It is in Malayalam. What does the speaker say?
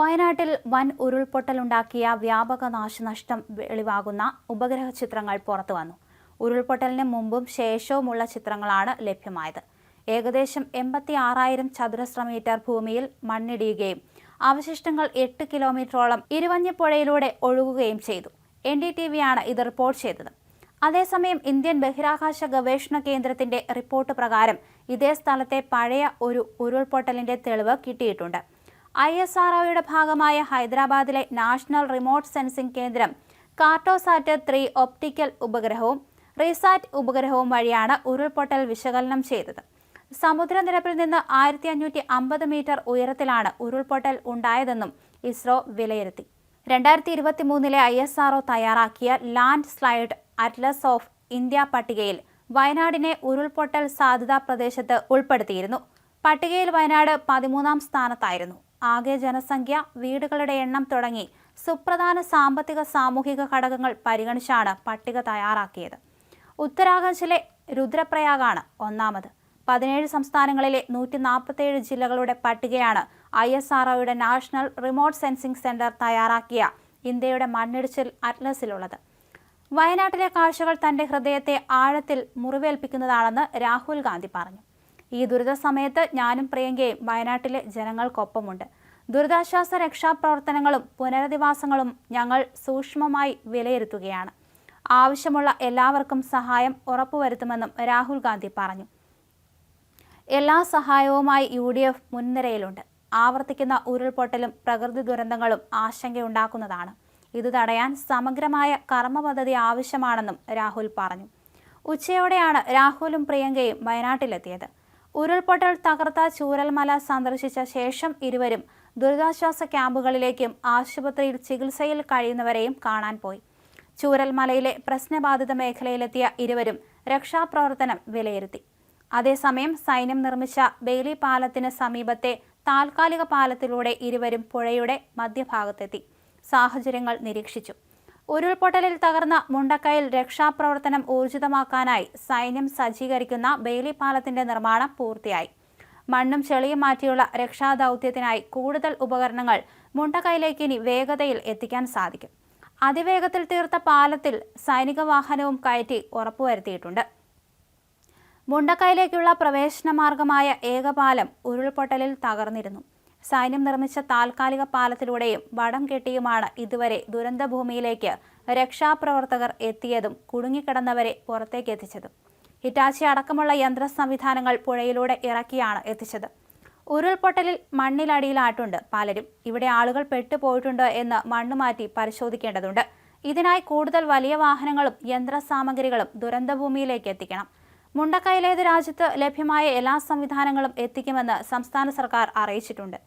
വയനാട്ടിൽ വൻ ഉരുൾപൊട്ടലുണ്ടാക്കിയ വ്യാപക നാശനഷ്ടം വെളിവാകുന്ന ഉപഗ്രഹ ചിത്രങ്ങൾ പുറത്തു വന്നു. ഉരുൾപൊട്ടലിന് മുമ്പും ശേഷവുമുള്ള ചിത്രങ്ങളാണ് ലഭ്യമായത്. ഏകദേശം എൺപത്തി ആറായിരം ചതുരശ്ര മീറ്റർ ഭൂമിയിൽ മണ്ണിടിയുകയും അവശിഷ്ടങ്ങൾ എട്ട് കിലോമീറ്ററോളം ഇരുവഞ്ഞിപ്പുഴയിലൂടെ ഒഴുകുകയും ചെയ്തു. എൻ ഡി ടി വിയാണ് ഇത് റിപ്പോർട്ട് ചെയ്തത്. അതേസമയം ഇന്ത്യൻ ബഹിരാകാശ ഗവേഷണ കേന്ദ്രത്തിന്റെ റിപ്പോർട്ട് പ്രകാരം ഇതേ സ്ഥലത്തെ പഴയ ഒരു ഉരുൾപൊട്ടലിന്റെ തെളിവ് കിട്ടിയിട്ടുണ്ട്. ഐ എസ് ആർ ഒയുടെ ഭാഗമായ ഹൈദരാബാദിലെ നാഷണൽ റിമോട്ട് സെൻസിംഗ് കേന്ദ്രം കാർട്ടോസാറ്റ് ത്രീ ഒപ്റ്റിക്കൽ ഉപഗ്രഹവും റിസാറ്റ് ഉപഗ്രഹവും വഴിയാണ് ഉരുൾപൊട്ടൽ വിശകലനം ചെയ്തത്. സമുദ്രനിരപ്പിൽ നിന്ന് ആയിരത്തി അഞ്ഞൂറ്റി അമ്പത് മീറ്റർ ഉയരത്തിലാണ് ഉരുൾപൊട്ടൽ ഉണ്ടായതെന്നും ഇസ്രോ വിലയിരുത്തി. രണ്ടായിരത്തി ഇരുപത്തി മൂന്നിലെ ഐ എസ് ആർ തയ്യാറാക്കിയ landslide atlas of India പട്ടികയിൽ വയനാടിനെ ഉരുൾപൊട്ടൽ സാധ്യതാ പ്രദേശത്ത് ഉൾപ്പെടുത്തിയിരുന്നു. പട്ടികയിൽ വയനാട് പതിമൂന്നാം സ്ഥാനത്തായിരുന്നു. ആകെ ജനസംഖ്യ വീടുകളുടെ എണ്ണം തുടങ്ങി സുപ്രധാന സാമ്പത്തിക സാമൂഹിക ഘടകങ്ങൾ പരിഗണിച്ചാണ് പട്ടിക തയ്യാറാക്കിയത്. ഉത്തരാഖണ്ഡിലെ രുദ്രപ്രയാഗാണ് ഒന്നാമത്. പതിനേഴ് സംസ്ഥാനങ്ങളിലെ നൂറ്റി നാൽപ്പത്തേഴ് ജില്ലകളുടെ പട്ടികയാണ് ഐ എസ് ആർ ഒയുടെ നാഷണൽ റിമോട്ട് സെൻസിംഗ് സെന്റർ തയ്യാറാക്കിയ ഇന്ത്യയുടെ മണ്ണിടിച്ചിൽ അറ്റ്ലസിലുള്ളത്. വയനാട്ടിലെ കാഴ്ചകൾ തന്റെ ഹൃദയത്തെ ആഴത്തിൽ മുറിവേൽപ്പിക്കുന്നതാണെന്ന് രാഹുൽ ഗാന്ധി പറഞ്ഞു. ഈ ദുരിത സമയത്ത് ഞാനും പ്രിയങ്കയും വയനാട്ടിലെ ജനങ്ങൾക്കൊപ്പമുണ്ട്. ദുരിതാശ്വാസ രക്ഷാപ്രവർത്തനങ്ങളും പുനരധിവാസങ്ങളും ഞങ്ങൾ സൂക്ഷ്മമായി വിലയിരുത്തുകയാണ്. ആവശ്യമുള്ള എല്ലാവർക്കും സഹായം ഉറപ്പുവരുത്തുമെന്നും രാഹുൽ ഗാന്ധി പറഞ്ഞു. എല്ലാ സഹായവുമായി യു ഡി എഫ് മുൻനിരയിലുണ്ട്. ആവർത്തിക്കുന്ന ഉരുൾപൊട്ടലും പ്രകൃതി ദുരന്തങ്ങളും ആശങ്കയുണ്ടാക്കുന്നതാണ്. ഇത് തടയാൻ സമഗ്രമായ കർമ്മ പദ്ധതി ആവശ്യമാണെന്നും രാഹുൽ പറഞ്ഞു. ഉച്ചയോടെയാണ് രാഹുലും പ്രിയങ്കയും വയനാട്ടിലെത്തിയത്. ഉരുൾപൊട്ടൽ തകർത്ത ചൂരൽമല സന്ദർശിച്ച ശേഷം ഇരുവരും ദുരിതാശ്വാസ ക്യാമ്പുകളിലേക്കും ആശുപത്രിയിൽ ചികിത്സയിൽ കഴിയുന്നവരെയും കാണാൻ പോയി. ചൂരൽമലയിലെ പ്രശ്നബാധിത മേഖലയിലെത്തിയ ഇരുവരും രക്ഷാപ്രവർത്തനം വിലയിരുത്തി. അതേസമയം സൈന്യം നിർമ്മിച്ച ബെയിലി പാലത്തിന് സമീപത്തെ താൽക്കാലിക പാലത്തിലൂടെ ഇരുവരും പുഴയുടെ മധ്യഭാഗത്തെത്തി. സാഹചര്യങ്ങൾ നിരീക്ഷിച്ചു. ഉരുൾപൊട്ടലിൽ തകർന്ന മുണ്ടക്കയിൽ രക്ഷാപ്രവർത്തനം ഊർജിതമാക്കാനായി സൈന്യം സജ്ജീകരിക്കുന്ന ബെയിലി പാലത്തിന്റെ നിർമ്മാണം പൂർത്തിയായി. മണ്ണും ചെളിയും മാറ്റിയുള്ള രക്ഷാദൗത്യത്തിനായി കൂടുതൽ ഉപകരണങ്ങൾ മുണ്ടക്കയിലേക്ക് ഇനി വേഗതയിൽ എത്തിക്കാൻ സാധിക്കും. അതിവേഗത്തിൽ തീർത്ത പാലത്തിൽ സൈനിക വാഹനവും കയറ്റി ഉറപ്പുവരുത്തിയിട്ടുണ്ട്. മുണ്ടക്കയിലേക്കുള്ള പ്രവേശന മാർഗമായ ഏകപാലം ഉരുൾപൊട്ടലിൽ തകർന്നിരുന്നു. സൈന്യം നിർമ്മിച്ച താൽക്കാലിക പാലത്തിലൂടെയും വടം കെട്ടിയുമാണ് ഇതുവരെ ദുരന്തഭൂമിയിലേക്ക് രക്ഷാപ്രവർത്തകർ എത്തിയതും കുടുങ്ങിക്കിടന്നവരെ പുറത്തേക്ക് എത്തിച്ചതും. ഹിറ്റാച്ചി അടക്കമുള്ള യന്ത്ര സംവിധാനങ്ങൾ പുഴയിലൂടെ ഇറക്കിയാണ് എത്തിച്ചത്. ഉരുൾപൊട്ടലിൽ മണ്ണിലടിയിലാട്ടുണ്ട് പലരും. ഇവിടെ ആളുകൾ പെട്ടുപോയിട്ടുണ്ട് എന്ന് മണ്ണ് മാറ്റി പരിശോധിക്കേണ്ടതുണ്ട്. ഇതിനായി കൂടുതൽ വലിയ വാഹനങ്ങളും യന്ത്ര സാമഗ്രികളും ദുരന്തഭൂമിയിലേക്ക് എത്തിക്കണം. മുണ്ടക്കയിലേത് രാജ്യത്ത് ലഭ്യമായ എല്ലാ സംവിധാനങ്ങളും എത്തിക്കുമെന്ന് സംസ്ഥാന സർക്കാർ അറിയിച്ചിട്ടുണ്ട്.